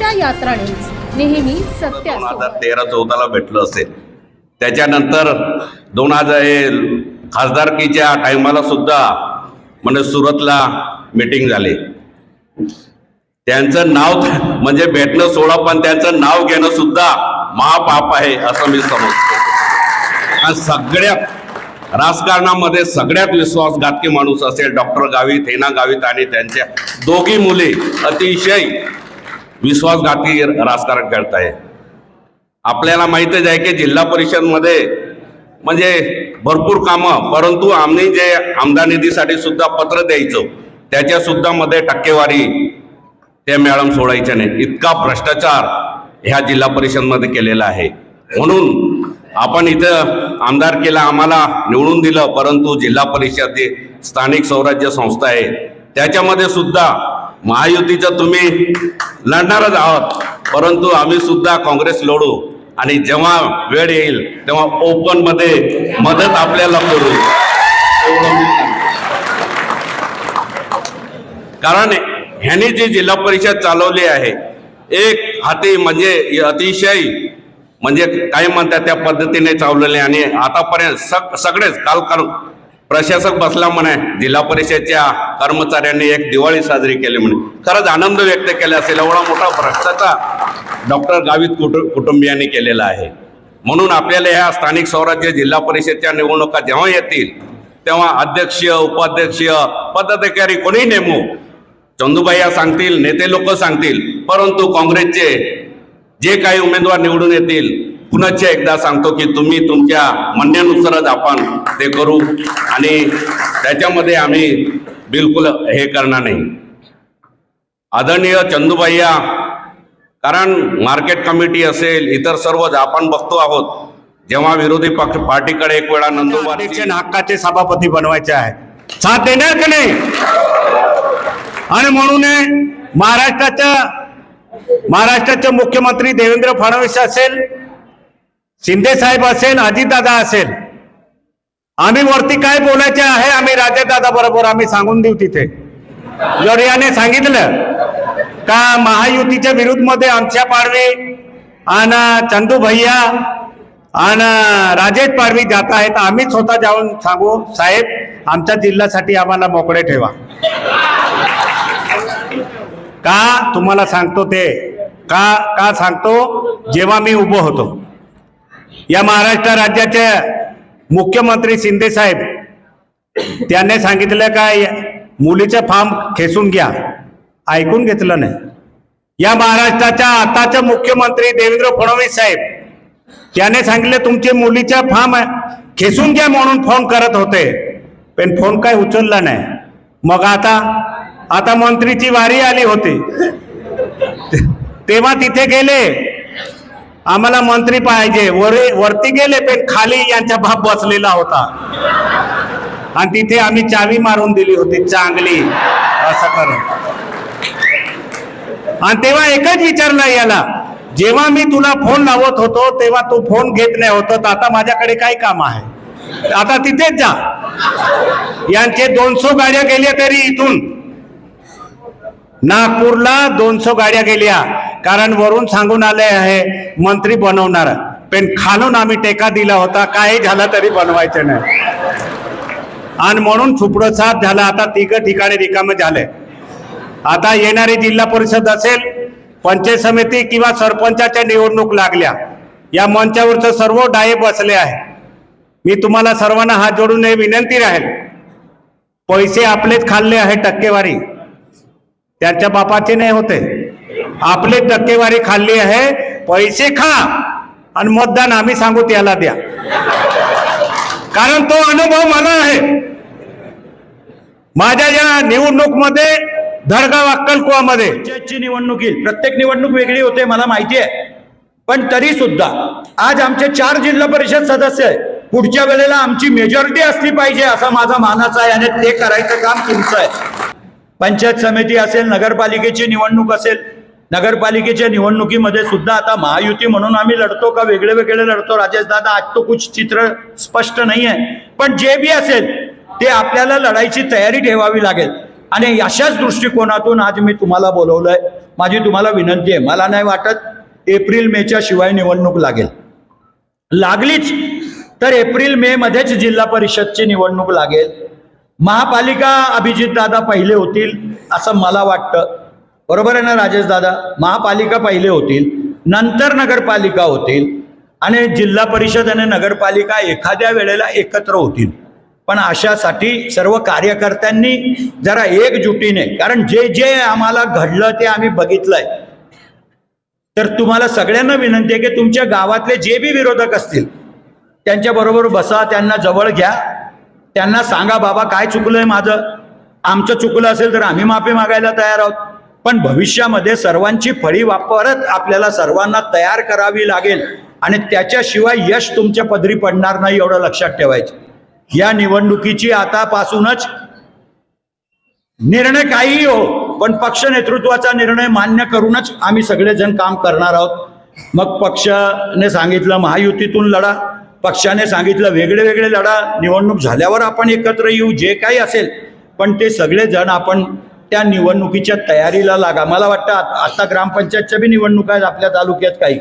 दिशा यात्रा न्यूज नेहमी दोन हजार तेरा चौदाला भेटलं असेल. त्याच्यानंतर दोन हजार हे खासदारकीच्या टायमाला सुद्धा म्हणजे सुरतला मीटिंग झाली. त्यांचं नाव म्हणजे भेटणं सोडा पण त्यांचं नाव घेणं सुद्धा महापाप आहे असं मी समजतो. आणि सगळ्यात राजकारणामध्ये सगळ्यात विश्वासघातकी माणूस असेल डॉक्टर गावित हेना गावित आणि त्यांच्या दोघी मुली अतिशय विश्वासघाती राजकारण करताय. आपल्याला माहितच आहे की जिल्हा परिषदमध्ये म्हणजे भरपूर कामं परंतु आम्ही जे आमदार निधीसाठी सुद्धा पत्र द्यायचो त्याच्या सुद्धा मध्ये टक्केवारी ते मॅडम सोडायच्या नाही इतका भ्रष्टाचार ह्या जिल्हा परिषदमध्ये केलेला आहे. म्हणून आपण इथं आमदार केला आम्हाला निवडून दिलं परंतु जिल्हा परिषद स्थानिक स्वराज्य संस्था आहे. त्याच्यामध्ये सुद्धा महायुतीचं तुम्ही लढणारच आहोत. परंतु आम्ही सुद्धा काँग्रेस लढू आणि जेव्हा वेळ येईल तेव्हा ओपनमध्ये मदत आपल्याला करू. कारण ह्याने जी जिल्हा परिषद चालवली आहे एक हाती म्हणजे अतिशय म्हणजे काय म्हणतात त्या पद्धतीने चालवलेले आणि आतापर्यंत सग सगळेच काल काल प्रशासक बसला म्हणे जिल्हा परिषदच्या कर्मचाऱ्यांनी एक दिवाळी साजरी केली म्हणे. खरंच आनंद व्यक्त केला असेल एवढा मोठा भ्रष्टाचार डॉक्टर गावित कुटु कुटुंबियांनी केलेला आहे. म्हणून आपल्याला ह्या स्थानिक स्वराज्य जिल्हा परिषदच्या निवडणुका जेव्हा येतील तेव्हा अध्यक्ष उपाध्यक्ष पदाधिकारी कोणी नेमू. चंदूबाई सांगतील नेते लोक सांगतील परंतु काँग्रेसचे जे काही उमेदवार निवडून येतील पुनश्च एकदा सांगतो की तुम्ही तुमच्या म्हणण्यानुसारच आपण ते करू आणि त्याच्यामध्ये आम्ही बिलकुल हे करणार नाही. आदरणीय चंदूबाईया कारण मार्केट कमिटी असेल इतर सर्व जे आपण बघतो आहोत. जेव्हा विरोधी पक्ष पार्टीकडे एक वेळा आणि हक्काचे सभापती बनवायचे आहे साथ देणार का नाही? आणि म्हणून महाराष्ट्राच्या महाराष्ट्राचे मुख्यमंत्री देवेंद्र फडणवीस असेल शिंदे साहेब असेल अजितदादा असेल आम्ही वरती काय बोलायचे आहे आम्ही राजेदादा बरोबर आम्ही सांगून देऊ तिथे. जर याने सांगितलं का महायुतीच्या विरुद्धमध्ये आमच्या पाडवे आणि चंदू भैया आणि राजेश पाडवी जात आहेत आम्ही स्वतः जाऊन सांगू साहेब आमच्या जिल्ह्यासाठी आम्हाला मोकळे ठेवा. का तुम्हाला सांगतो ते? का का सांगतो? जेव्हा मी उभं होतो. या महाराष्ट्र राज्याचे मुख्यमंत्री शिंदे साहेब त्यांनी सांगितलं काय मुलीचे फार्म खेचून घ्या. ऐकून घेतलं नाही. या महाराष्ट्राच्या आताचे मुख्यमंत्री देवेंद्र फडणवीस साहेब त्याने सांगितले तुमचे मुलीच्या फार्म खेचून घ्या म्हणून फोन करत होते. पण फोन काय उचलला नाही. मग आता आता मंत्रीची वारी आली होती. तेव्हा तिथे गेले. आम्हाला मंत्री पाहिजे. वर वरती गेले पण खाली यांचा बाप बसलेला होता. आणि तिथे आम्ही चावी मारून दिली होती चांगली. असं करून. आणि तेव्हा एकच विचारलं याला जेव्हा मी तुला फोन लावत होतो तेव्हा तू फोन घेत नाही होत. तर आता माझ्याकडे काय काम आहे? आता तिथेच जा. यांचे दोनशे गाड्या गेल्या तरी इथून. नागपूरला दोनशे गाड्या गेल्या. कारण वरून सांगून आले आहे मंत्री बनवणार. पण खालून आम्ही टेका दिला होता काही झाला तरी बनवायचं नाही. आणि म्हणून सुप्रसाद झाला आता तिघ ठिकाणी रिकामे झाले. आता येणारी जिल्हा परिषद असेल पंचायत समिती किंवा सरपंचाच्या निवडणूक लागल्या. या मंचावरचं सर्व डाये बसले आहे. मी तुम्हाला सर्वांना हात जोडून हे विनंती राहील. पैसे आपलेच खाल्ले आहे टक्केवारी. त्यांच्या बापाचे नाही होते. आपले टक्केवारी खाल्ली आहे पैसे खा आणि मतदान आम्ही सांगू त्याला द्या. कारण तो अनुभव मला आहे. माझ्या या निवडणूकमध्ये धडगाव अक्कलकुवामध्ये. पंचायतची निवडणूक येईल. प्रत्येक निवडणूक वेगळी होते मला माहिती आहे. पण तरी सुद्धा आज आमचे चार जिल्हा परिषद सदस्य आहे पुढच्या वेळेला आमची मेजॉरिटी असली पाहिजे असा माझा मानस आहे आणि ते करायचं काम तुमचं आहे. पंचायत समिती असेल नगरपालिकेची निवडणूक असेल नगरपालिकेच्या निवडणुकीमध्ये सुद्धा आता महायुती म्हणून आम्ही लढतो का? वेगळे वेगळे लढतो. राजेश दादा आज तो कुछ चित्र स्पष्ट नाही आहे पण जे बी असेल ते आपल्याला लढायची तयारी ठेवावी लागेल. आणि अशाच दृष्टिकोनातून आज मी तुम्हाला बोलवलंय. माझी तुम्हाला विनंती आहे. मला नाही वाटत एप्रिल मेच्या शिवाय निवडणूक लागेल. लागलीच. तर एप्रिल मे मध्येच जिल्हा परिषदची निवडणूक लागेल. महापालिका अभिजित दादा पहिले होतील असं मला वाटतं. बरोबर आहे ना राजेश दादा? महापालिका पहिले होतील नंतर नगरपालिका होतील आणि जिल्हा परिषद आणि नगरपालिका एखाद्या वेळेला एकत्र होतील. पण अशासाठी सर्व कार्यकर्त्यांनी जरा एकजुटीने कारण जे जे आम्हाला घडलं ते आम्ही बघितलंय. तर तुम्हाला सगळ्यांना विनंती आहे की तुमच्या गावातले जे बी विरोधक असतील त्यांच्याबरोबर बसा त्यांना जवळ घ्या. त्यांना सांगा बाबा काय चुकलंय माझं? आमचं चुकलं असेल तर आम्ही माफी मागायला तयार आहोत. पण भविष्यामध्ये सर्वांची फळी वापरत आपल्याला सर्वांना तयार करावी लागेल. आणि त्याच्याशिवाय यश तुमच्या पदरी पडणार नाही एवढं लक्षात ठेवायचं. या निवडणुकीची आतापासूनच निर्णय काहीही हो पण पक्ष नेतृत्वाचा निर्णय मान्य करूनच आम्ही सगळेजण काम करणार आहोत. मग पक्षाने सांगितलं महायुतीतून लढा पक्षाने सांगितलं वेगळे वेगळे लढा निवडणूक झाल्यावर आपण एकत्र येऊ जे काही असेल. पण ते सगळेजण आपण त्या निवडणुकीच्या तयारीला लागा. मला वाटतं आता ग्रामपंचायतच्या बी निवडणुका आहेत आपल्या तालुक्यात काही.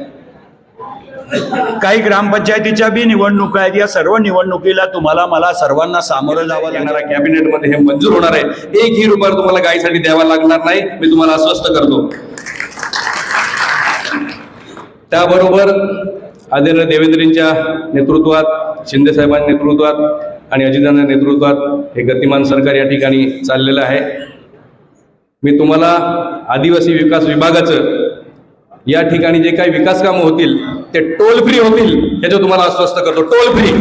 काही ग्रामपंचायतीच्या बी निवडणुका आहेत. या सर्व निवडणुकीला तुम्हाला मला सर्वांना सामोरं जावं लागणार आहे. कॅबिनेटमध्ये हे मंजूर होणार आहे. एकही रुपया तुम्हाला गायीसाठी द्यावा लागणार नाही. मी तुम्हाला अस्वस्थ करतो. त्याबरोबर आदरणीय देवेंद्रींच्या नेतृत्वात शिंदे साहेबांच्या नेतृत्वात आणि अजितांच्या नेतृत्वात हे गतिमान सरकार या ठिकाणी चाललेलं आहे. मी तुम्हाला आदिवासी विकास विभागाचं या ठिकाणी जे काही विकास कामं होतील ते टोल फ्री होतील याचं तुम्हाला आश्वस्त करतो टोल फ्री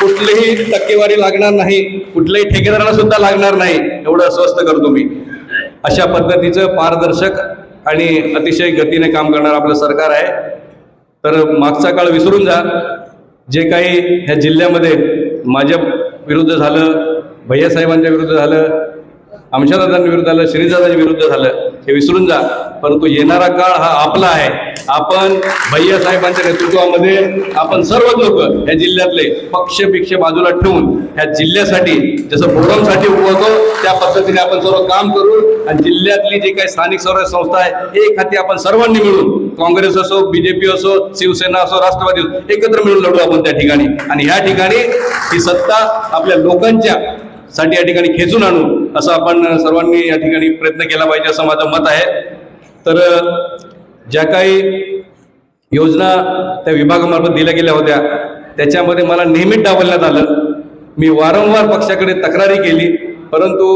कुठलीही टक्केवारी लागणार नाही कुठल्याही ठेकेदाराला सुद्धा लागणार नाही एवढं अस्वस्थ करतो मी. अशा पद्धतीचं पारदर्शक आणि अतिशय गतीने काम करणारं आपलं सरकार आहे. तर मागचा काळ विसरून जा. जे काही ह्या जिल्ह्यामध्ये माझ्या विरुद्ध झालं भैयासाहेबांच्या विरुद्ध झालं आमच्यादादांच्या झालं श्रीदादांच्या विरुद्ध झालं. हे विसरून जा. परंतु येणारा काळ हा आपला आहे. आपण भैया साहेबांच्या नेतृत्वामध्ये आपण सर्व लोक या जिल्ह्यातले पक्ष पिक्ष बाजूला ठेवून ह्या जिल्ह्यासाठी जसं फोरमसाठी उभवतो त्या पद्धतीने आपण सर्व काम करू आणि जिल्ह्यातली जी काही स्थानिक स्वराज्य संस्था आहे हे खाती आपण सर्वांनी मिळून काँग्रेस असो बीजेपी असो शिवसेना असो राष्ट्रवादी असो एकत्र मिळून लढू आपण त्या ठिकाणी. आणि ह्या ठिकाणी ही सत्ता आपल्या लोकांच्या साठी या ठिकाणी खेचून आणू. असं आपण सर्वांनी या ठिकाणी प्रयत्न केला पाहिजे असं माझं मत आहे. तर ज्या काही योजना त्या विभागामार्फत दिल्या गेल्या होत्या त्याच्यामध्ये मला नेहमीच डावलण्यात आलं. मी वारंवार पक्षाकडे तक्रारी केली परंतु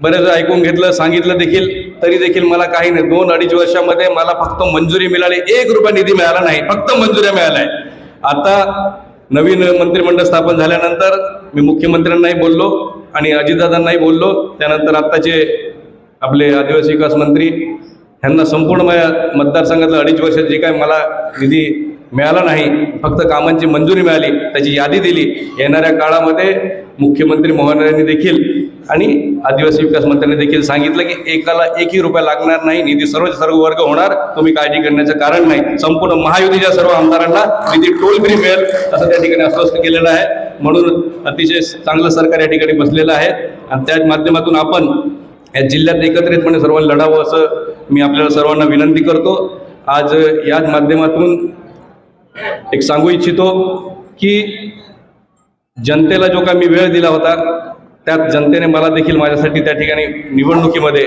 बरेच ऐकून घेतलं सांगितलं देखील तरी देखील मला काही नाही. दोन अडीच वर्षामध्ये मला फक्त मंजुरी मिळाली एक रुपया निधी मिळाला नाही फक्त मंजुऱ्या मिळाल्या. आहे आता नवीन मंत्रिमंडळ स्थापन झाल्यानंतर मी मुख्यमंत्र्यांनाही बोललो आणि अजितदादांनाही बोललो. त्यानंतर आत्ताचे आपले आदिवासी विकास मंत्री ह्यांना संपूर्ण माझ्या मतदारसंघातलं अडीच वर्षात जे काय मला निधी मिळाला नाही फक्त कामांची मंजुरी मिळाली त्याची यादी दिली. येणाऱ्या काळामध्ये मुख्यमंत्री महोदयांनी देखील आणि आदिवासी विकास मंत्र्यांनी देखील सांगितलं की एकाला एकही रुपया लागणार नाही निधी सर्व सर्व वर्ग होणार तुम्ही काळजी करण्याचं कारण नाही. संपूर्ण महायुतीच्या सर्व आमदारांना निधी टोल फ्री मिळेल असं त्या ठिकाणी आश्वस्त केलेलं आहे. म्हणून अतिशय चांगलं सरकार या ठिकाणी बसलेलं आहे. आणि त्याच माध्यमातून आपण या जिल्ह्यात एकत्रितपणे सर्वांना लढावं असं मी आपल्याला सर्वांना विनंती करतो. आज याच माध्यमातून एक सांगू इच्छितो की जनतेला जो काय मी वेळ दिला होता त्यात जनतेने मला देखील माझ्यासाठी त्या ठिकाणी निवडणुकीमध्ये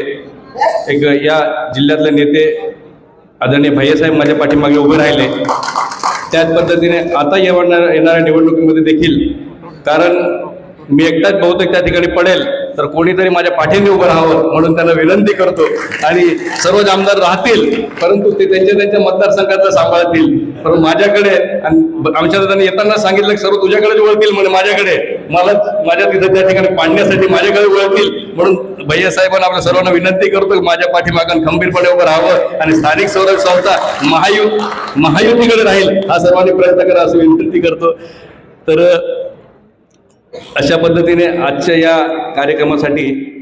एक या जिल्ह्यातले नेते आदरणीय भैयासाहेब माझ्या पाठीमागे उभे राहिले. त्याच पद्धतीने आता येणार येणाऱ्या निवडणुकीमध्ये देखील कारण मी एकटाच बहुतेक त्या ठिकाणी पडेल तर कोणीतरी माझ्या पाठीने उभं राहावं म्हणून त्यांना विनंती करतो. आणि सर्वच आमदार राहतील परंतु ते त्यांच्या त्यांच्या मतदारसंघातलं सांभाळतील. पण माझ्याकडे आणि आमच्या त्यांनी येताना सांगितलं की सर्व तुझ्याकडेच वळतील म्हणजे माझ्याकडे. मला माझ्या तिथं त्या ठिकाणी पाडण्यासाठी माझ्याकडे वळतील म्हणून भैया साहेबांना आपल्या सर्वांना विनंती करतो की माझ्या पाठीमागून खंबीरपणे उभं राहावं आणि स्थानिक स्वराज्य संस्था महायु महायुतीकडे राहील हा सर्वांनी प्रयत्न करा असं विनंती करतो. तर अशा पद्धतीने आजच्या या कार्यक्रमासाठी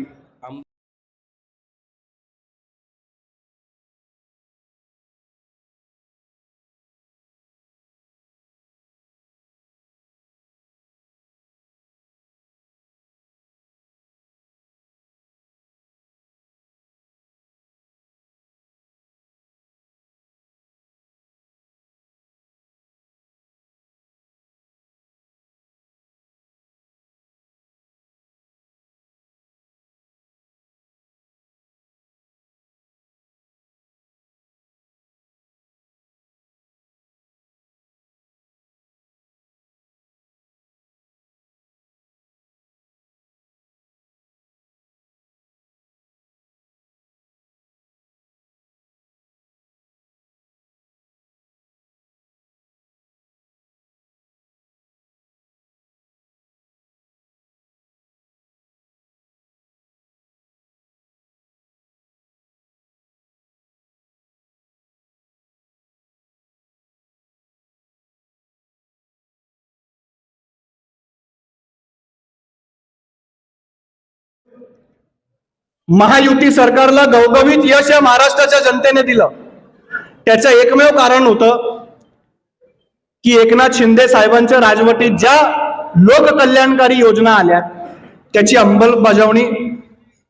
महायुती सरकारला गवगवीत यश या महाराष्ट्राच्या जनतेने दिलं. त्याचं एकमेव कारण होतं की एकनाथ शिंदे साहेबांच्या राजवटीत ज्या लोककल्याणकारी योजना आल्या त्याची अंमलबजावणी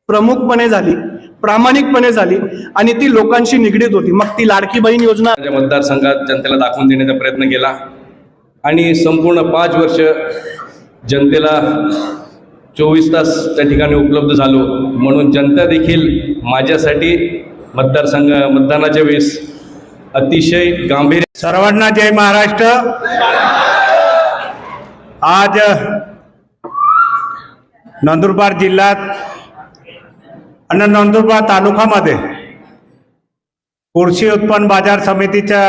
प्रमुखपणे झाली प्रामाणिकपणे झाली आणि ती लोकांशी निगडीत होती. मग ती लाडकी बहीण योजना मतदारसंघात जनतेला दाखवून देण्याचा प्रयत्न केला आणि संपूर्ण पाच वर्ष जनतेला चोवीस तास त्या ठिकाणी उपलब्ध झालो. म्हणून जनता देखील माझ्यासाठी मतदारसंघ मतदानाच्या वेळेस अतिशय गांभीर्य सर्वांना जय महाराष्ट्र. आज नंदुरबार जिल्ह्यात आणि नंदुरबार तालुक्यामध्ये कृषी उत्पन्न बाजार समितीच्या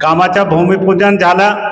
कामाचं भूमिपूजन झालं.